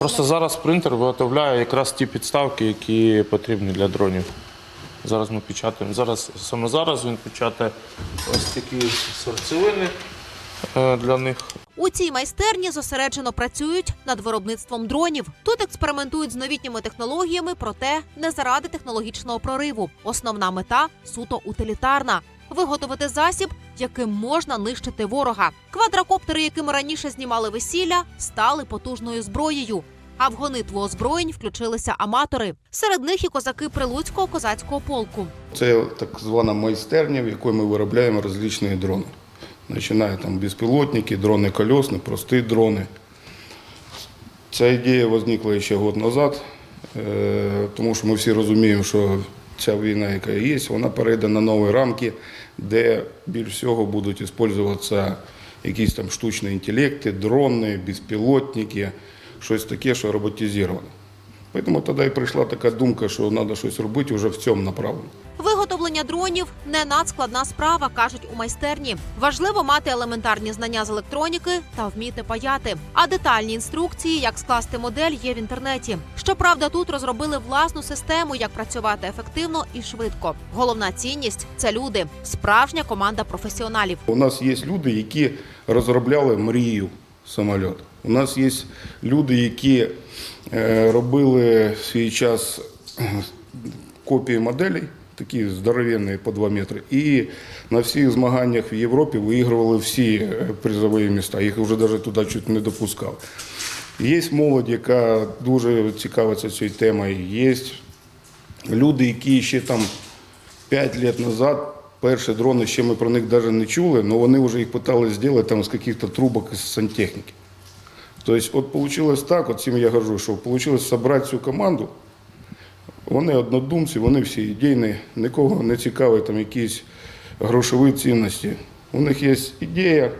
Просто зараз принтер виготовляє якраз ті підставки, які потрібні для дронів. Зараз ми печатаємо. Зараз, саме зараз він печатає ось такі серцевини е, для них. У цій майстерні зосереджено працюють над виробництвом дронів. Тут експериментують з новітніми технологіями, проте не заради технологічного прориву. Основна мета суто утилітарна. Виготовити засіб, яким можна нищити ворога. Квадрокоптери, якими раніше знімали весілля, стали потужною зброєю. А в гонитву озброєнь включилися аматори. Серед них і козаки Прилуцького козацького полку. Це так звана майстерня, в якій ми виробляємо розличні дрони. Починає там безпілотники, дрони колесні, прості дрони. Ця ідея виникла ще год назад, е, тому що ми всі розуміємо, що ця війна, яка є, вона перейде на нові рамки, де більш всього будуть використовуватися якісь там штучні інтелекти, дрони, безпілотники, щось таке, що роботизовано. Тому тоді і прийшла така думка, що треба щось робити вже в цьому направленні. Виготовлення дронів не надскладна справа, кажуть у майстерні. Важливо мати елементарні знання з електроніки та вміти паяти. А детальні інструкції, як скласти модель, є в інтернеті. Щоправда, тут розробили власну систему, як працювати ефективно і швидко. Головна цінність це люди, справжня команда професіоналів. У нас є люди, які розробляли мрію самоліт. У нас є люди, які е, робили свій час копії моделей, такі здоровенні по 2 метри. І на всіх змаганнях в Європі виігрували всі е, призові міста. Їх вже навіть туди чуть не допускали. Є молодь, яка дуже цікавиться цією темою. Є люди, які ще там 5 років назад перші дрони, ще ми про них навіть не чули, але вони вже їх питали зробити там з яких-то трубок із сантехніки. Тобто, от вийшло так, от цим я кажу, що вийшло зібрати цю команду. Вони однодумці, вони всі ідейні, нікого не цікавить там якісь грошові цінності. У них є ідея,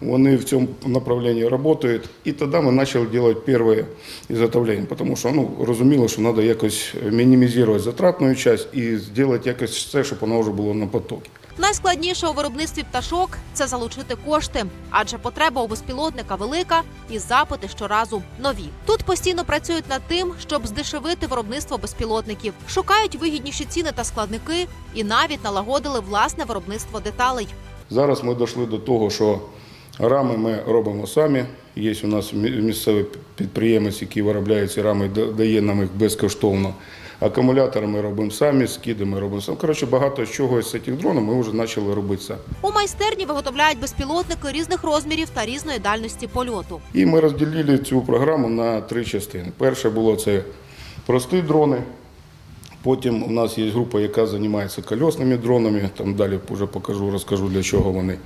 вони в цьому направленні працюють. І тоді ми почали робити перше ізготовлення, тому що ну, розуміло, що треба якось мінімізувати затратну частину і зробити якось все, щоб воно вже було на потокі. Найскладніше у виробництві пташок це залучити кошти, адже потреба у безпілотника велика і запити щоразу нові. Тут постійно працюють над тим, щоб здешевити виробництво безпілотників, шукають вигідніші ціни та складники, і навіть налагодили власне виробництво деталей. Зараз ми дійшли до того, що рами ми робимо самі. Є у нас місцевий підприємець, який виробляє ці рами, дає нам їх безкоштовно. Акумулятори ми робимо самі, скиди ми робимо самі. Коротше, багато чого з цих дронів ми вже почали робити самі. У майстерні виготовляють безпілотники різних розмірів та різної дальності польоту. І ми розділили цю програму на три частини. Перше було це прості дрони. Потім у нас є група, яка займається кольосними дронами. Там далі вже покажу, розкажу для чого вони.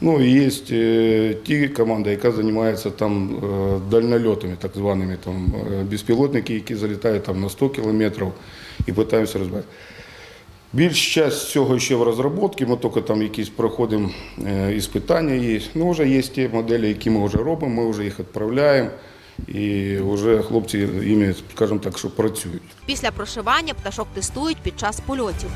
Ну і є е, ті команда, яка займається там е, дальнольотами, так званими там е, безпілотники, які залітають там на 100 кілометрів і намагаються розбити. Більш час цього ще в розробці, ми тільки там якісь проходимо е, іспитання є. Ну, вже є ті моделі, які ми вже робимо, ми вже їх відправляємо. І вже хлопці іми, скажімо так, що працюють. Після прошивання пташок тестують під час польотів.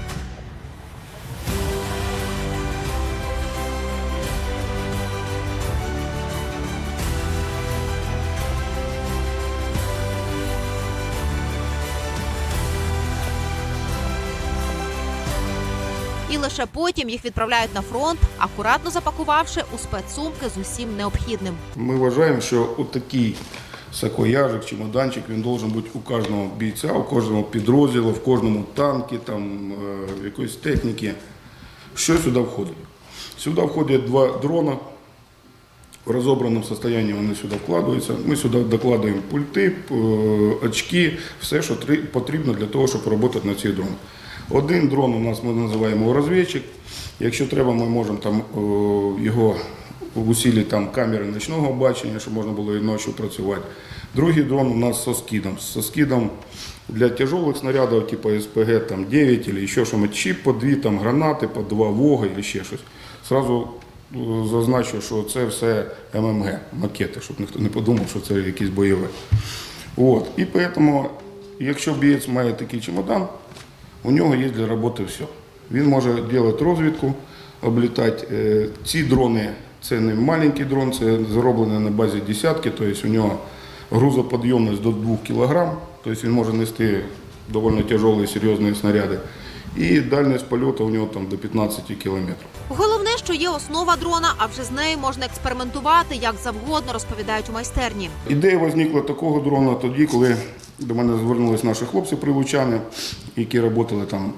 І лише потім їх відправляють на фронт, акуратно запакувавши у спецсумки з усім необхідним. Ми вважаємо, що отакий сакояжик, чемоданчик, він має бути у кожного бійця, у кожному підрозділу, в кожному танкі, там, е, якоїсь техніки. Що сюди входить? Сюди входять два дрона. В розобраному стані вони сюди вкладаються. Ми сюди докладаємо пульти, очки, все, що потрібно для того, щоб працювати на цих дронах. Один дрон у нас ми називаємо розвідчик. Якщо треба, ми можемо там його усілити там камери ночного бачення, щоб можна було і ночі працювати. Другий дрон у нас со скидом. Со скидом для тяжелых снарядів, типу СПГ там 9 или ще що чи по дві там гранати, по два вога і ще щось. Сразу е, зазначу, що це все ММГ, макети, щоб ніхто не подумав, що це якісь бойове. От. І тому, якщо бієць має такий чемодан, у нього є для роботи все. Він може робити розвідку, облітати. Е, Ці дрони це не маленький дрон, це зроблено на базі десятки, тобто у нього грузоподъемность до 2 кг, то есть він може нести довольно тяжелые серьезные снаряды. І дальність польоту у нього там до 15 кілометрів. Головне, що є основа дрона, а вже з нею можна експериментувати як завгодно, розповідають у майстерні. Ідея возникла такого дрона тоді, коли до мене звернулись наші хлопці прилучани, які працювали там.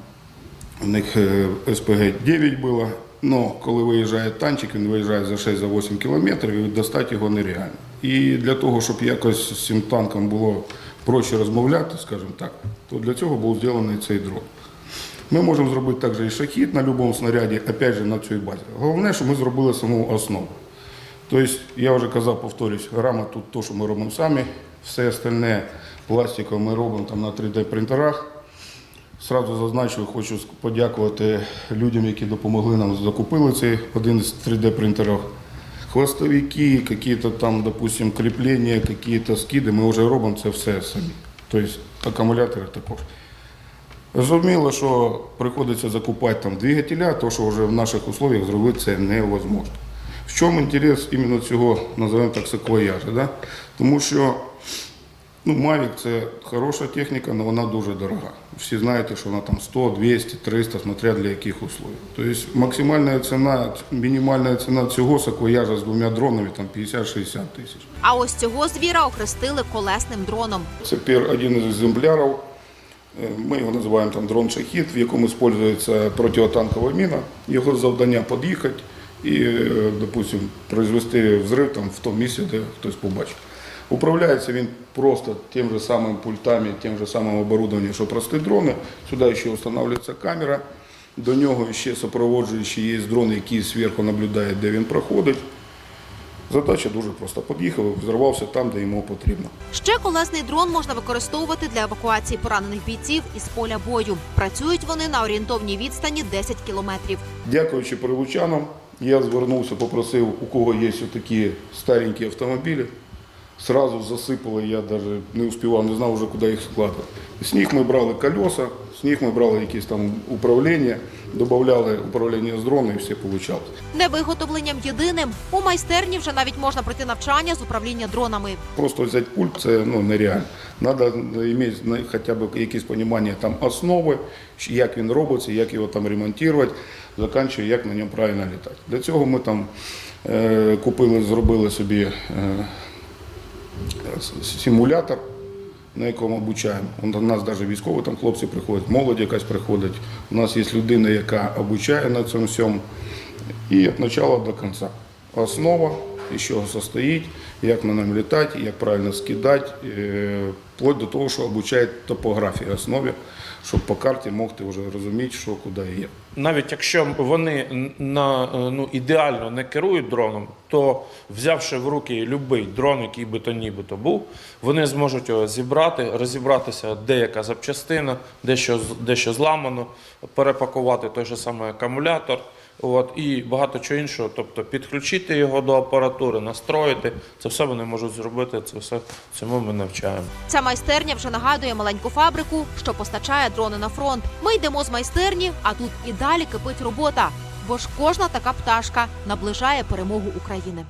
У них е, СПГ-9 було. Ну, коли виїжджає танчик, він виїжджає за 6-8 кілометрів і достати його нереально. І для того, щоб якось з цим танком було проще розмовляти, скажімо так, то для цього був зроблений цей дрон. Ми можемо зробити також і шахід на будь-якому снаряді, опять же на цій базі. Головне, що ми зробили саму основу. Тобто, я вже казав, повторюсь, рама тут то, що ми робимо самі, все остальне пластикове ми робимо там на 3D принтерах. Сразу зазначу, хочу подякувати людям, які допомогли нам, закупили цей один з 3D принтерів. Хвостовики, якісь там, допустим, кріплення, якісь скиди, ми вже робимо це все самі. Тобто акумулятори також. Зрозуміло, що приходиться закупати там двигателя, то що вже в наших условиях зробити це невозможно. В чому інтерес іменно цього, називаємо так, саквояжа? Да? Тому що ну, Mavic це хороша техніка, але вона дуже дорога. Всі знаєте, що вона там 100, 200, 300, смотря для яких условий. Тобто максимальна ціна, мінімальна ціна цього саквояжа з двома дронами там 50-60 тисяч. А ось цього звіра охрестили колесним дроном. Це пер один із екземплярів. Е, Ми його називаємо там дрон шахід, в якому використовується протитанкова міна. Його завдання під'їхати і, е, допустим, произвести взрив там в тому місці, де хтось побачив. Управляється він просто тим же самим пультами, тим же самим оборудованием, що прості дрони. Сюди ще встановлюється камера. До нього ще супроводжуючий є дрон, який зверху наблюдає, де він проходить. Задача дуже просто. Під'їхав, взорвався там, де йому потрібно. Ще колесний дрон можна використовувати для евакуації поранених бійців із поля бою. Працюють вони на орієнтовній відстані 10 кілометрів. Дякуючи прилучанам, я звернувся, попросив, у кого є такі старенькі автомобілі. Сразу засипали, я навіть не успівав, не знав вже, куди їх складати. З них ми брали колеса, з них ми брали якісь там управління, додавали управління з дрона і все вийшло. Не виготовленням єдиним у майстерні вже навіть можна пройти навчання з управління дронами. Просто взяти пульт це ну, нереально. Треба мати хоча б якесь розуміння там основи, як він робиться, як його там ремонтувати, закінчує, як на ньому правильно літати. Для цього ми там е, купили, зробили собі е, симулятор, на якому обучаємо. У нас навіть військові там хлопці приходять, молодь якась приходить. У нас є людина, яка обучає на цьому всьому. І від початку до кінця. Основа, із чого состоїть, як на ньому літати, як правильно скидати, е, вплоть до того, що обучає топографії основі, щоб по карті могти вже розуміти, що куди є. Навіть якщо вони на, ну, ідеально не керують дроном, то взявши в руки будь-який дрон, який би то нібито був, вони зможуть його зібрати, розібратися, де яка запчастина, де що, де що зламано, перепакувати той же самий акумулятор. От, і багато чого іншого, тобто підключити його до апаратури, настроїти, це все вони можуть зробити, це все цьому ми навчаємо. Ця майстерня вже нагадує маленьку фабрику, що постачає дрони на фронт. Ми йдемо з майстерні, а тут і далі кипить робота. Бо ж кожна така пташка наближає перемогу України.